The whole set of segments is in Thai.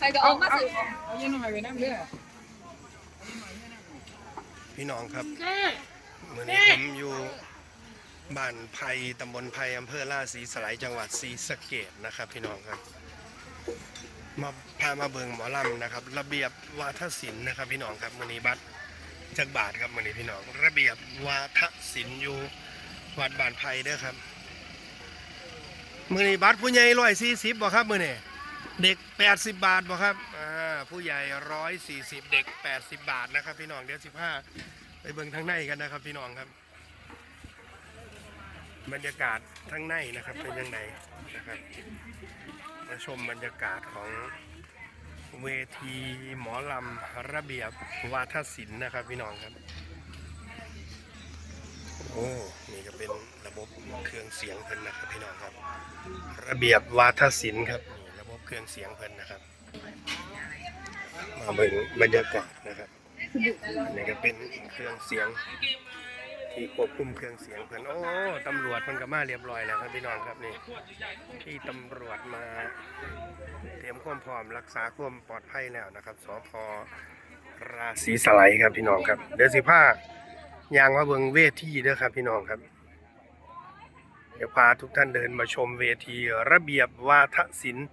ใครก็เอามาซื้อของเอาเย็นหน่อยไปนั่งเด้อพี่น้องครับเมื่อนี้ผมอยู่บ้านไผ่ตำบลไผ่อำเภอล่าศรีสไลยจังหวัดศรีสะเกดนะครับ พี่น้องครับ มาพามาเบิงหมอลำนะครับ ระเบียบวาทศิลป์นะครับ พี่น้องครับมื่อนี้บัตรจักบาทครับมื่อนี้พี่น้อง ระเบียบวาทศิลป์อยู่วัดบ้านไผ่เด้อครับมื่อนี้บัตรผู้ใหญ่ร้อยสี่สิบบ่ครับมื่อนี้ เด็กแปดสิบบาทบ่ครับอ่าผู้ใหญ่ร้อยสี่สิบเด็กแปดสิบบาทนะครับ พี่น้องเดี๋ยวสิบห้าไปเบิ่งทางในกันนะครับ พี่น้องครับ บรรยากาศทางในนะครับเป็นยังไงนะครับมาชมบรรยากาศของเวทีหมอลำระเบียบวาทศิลป์นะครับ พี่น้องครับ โอ้นี่ก็เป็นระบบเครื่องเสียงเพิ่นนะครับ พี่น้องครับ ระเบียบวาทศิลป์ครับ เครื่องเสียงเพิ่นนะครับ มาเบิ่งบรรยากาศนะครับอันนี่ก็เป็นเครื่องเสียงที่ควบคุมเครื่องเสียงเพิ่นโอ้ตำรวจมันก็มาเรียบร้อยแล้วครับพี่น้องครับนี่ที่ตำรวจมาเตรียมความพร้อมรักษาความปลอดภัยแล้วนะครับสพราศีสไลครับพี่น้องครับเดี๋ยวสิพายางมาเบิงเวทีเด้อครับพี่น้องครับ เดี๋ยวพาทุกท่านเดินมาชมเวทีระเบียบวาทศิลป์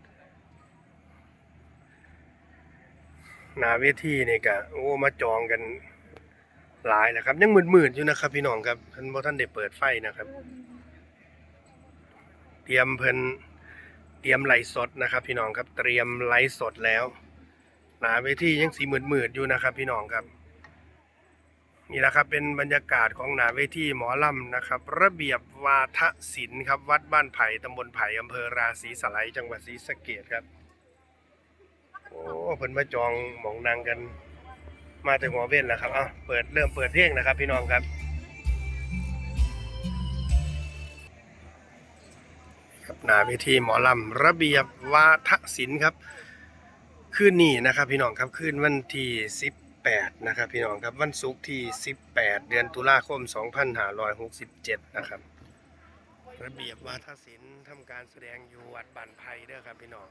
หน้าเวทีนี่ก็โอ้มาจองกันหลายนะครับ ยังหมืดๆอยู่นะครับ พี่น้องครับท่านบ่ท่านได้เปิดไฟนะครับ เตรียมเพิ่นเตรียมไหลสดนะครับ พี่น้องครับเตรียมไหลสดแล้วหนาเวทียังสีหมืดๆอยู่นะครับ พี่น้องครับนี่แหละครับเป็นบรรยากาศของหนาเวทีหมอลำนะครับ ระเบียบวาทศิลป์ครับ วัดบ้านไผ่ตำบลไผ่อำเภอราศีสไลจังหวัดศรีสะเกษครับ โอ้เพิ่นมาจองหมองนางกัน มาถึงหัวเว้นแล้วครับเอาเปิดเริ่มเปิดเพลงนะครับ พี่น้องครับครับหนาเวทีหมอลำระเบียบวาทศิลป์ครับคืนนี้นะครับ พี่น้องครับคืนวันที่18นะครับ พี่น้องครับวันศุกร์ที่ 18 เดือนตุลาคม 2567 นะครับ ระเบียบวาทศิลป์ทำการแสดงอยู่วัดบ้านไผ่เด้อครับพี่น้อง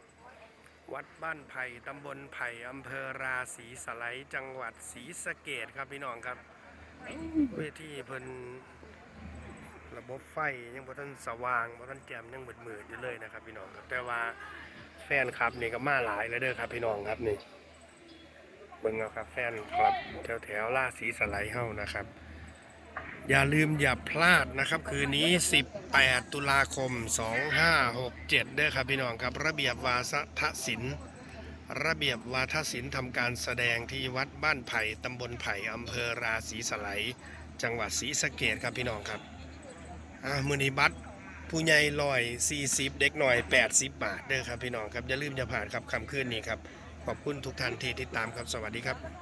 วัดบ้านไผ่ตำบลไผ่อำเภอราศีสไลยจังหวัดศรีสะเกดครับพี่น้องครับเวทีเพิ่นระบบไฟยังบ่ทันสว่างบ่ทันแจ่มยังมืดๆอยู่เลยนะครับ พี่น้องครับ แต่ว่าแฟนคลับนี่ก็มาหลายแล้วเด้อครับ พี่น้องครับนี่เบิ่งเอาครับแฟนคลับแถวแถวๆราศีสไลยเฮานะครับ อย่าลืมอย่าพลาดนะครับ คืนนี้ 18 ตุลาคม 2567เด้อครับพี่น้องครับ ระเบียบวาทศิลป์ระเบียบวาทศิลป์ทำการแสดงที่วัดบ้านไผ่ตำบลไผ่อำเภอราศีสไลจังหวัดศรีสะเกดครับพี่น้องครับอ่ามือนีบัตรผู้ใหญ่ลอย 40 เด็กหน่อย 80 บาทเด้อครับพี่น้องครับอย่าลืมอย่าผ่านครับคำคืนนี้ครับขอบคุณทุกท่านที่ติดตามครับสวัสดีครับ